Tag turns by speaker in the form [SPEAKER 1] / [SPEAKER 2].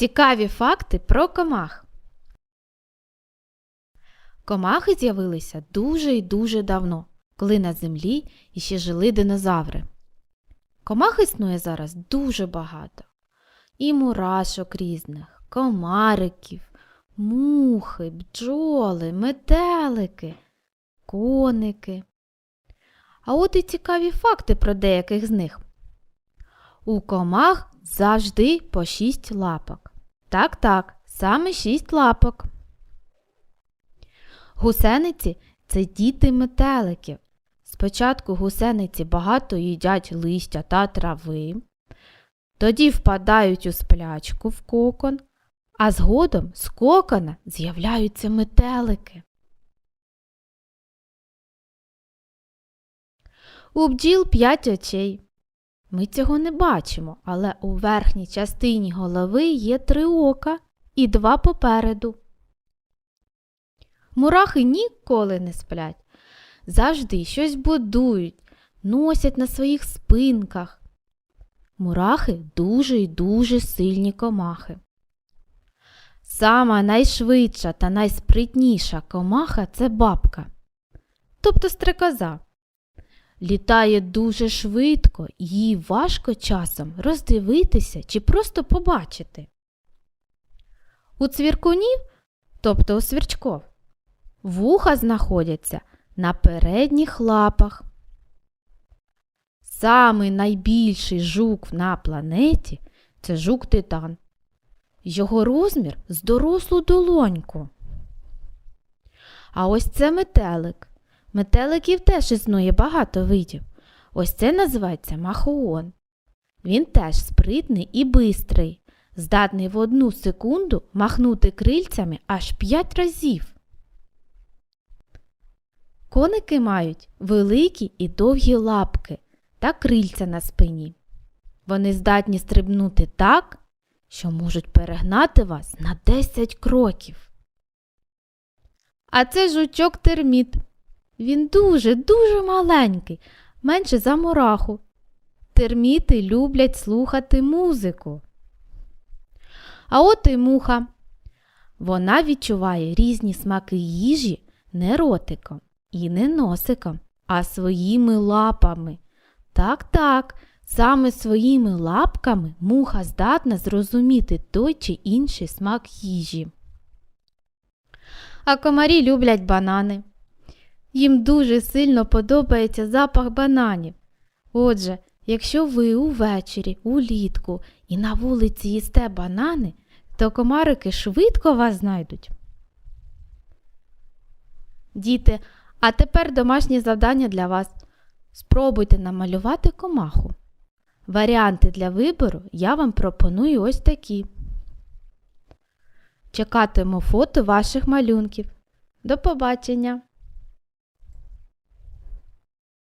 [SPEAKER 1] Цікаві факти про комах. Комахи з'явилися дуже і дуже давно, коли на землі іще жили динозаври. Комах існує зараз дуже багато. І мурашок різних, комариків, мухи, бджоли, метелики, коники. А от і цікаві факти про деяких з них. У комах завжди по шість лапок. Так, так, саме шість лапок. Гусениці це діти метеликів. Спочатку гусениці багато їдять листя та трави, тоді впадають у сплячку в кокон, а згодом з кокона з'являються метелики. У бджіл п'ять очей. Ми цього не бачимо, але у верхній частині голови є три ока і два попереду. Мурахи ніколи не сплять. Завжди щось будують, носять на своїх спинках. Мурахи дуже й дуже сильні комахи. Сама найшвидша та найспритніша комаха це бабка, тобто стрекоза. Літає дуже швидко, їй важко часом роздивитися чи просто побачити. У цвіркунів, тобто у свірчков, вуха знаходяться на передніх лапах. Самий найбільший жук на планеті це жук титан. Його розмір з дорослу долоньку. А ось це метелик. Метеликів теж існує багато видів. Ось це називається махоон. Він теж спритний і бистрий, здатний в одну секунду махнути крильцями аж п'ять разів. Коники мають великі і довгі лапки та крильця на спині. Вони здатні стрибнути так, що можуть перегнати вас на 10 кроків. А це жучок терміт. Він дуже-дуже маленький, менше за мураху. Терміти люблять слухати музику. А от і муха. Вона відчуває різні смаки їжі не ротиком і не носиком, а своїми лапами. Так-так, саме своїми лапками муха здатна зрозуміти той чи інший смак їжі. А комарі люблять банани. Їм дуже сильно подобається запах бананів. Отже, якщо ви увечері, улітку і на вулиці їсте банани, то комарики швидко вас знайдуть. Діти, а тепер домашнє завдання для вас. Спробуйте намалювати комаху. Варіанти для вибору я вам пропоную ось такі. Чекатиму фото ваших малюнків. До побачення!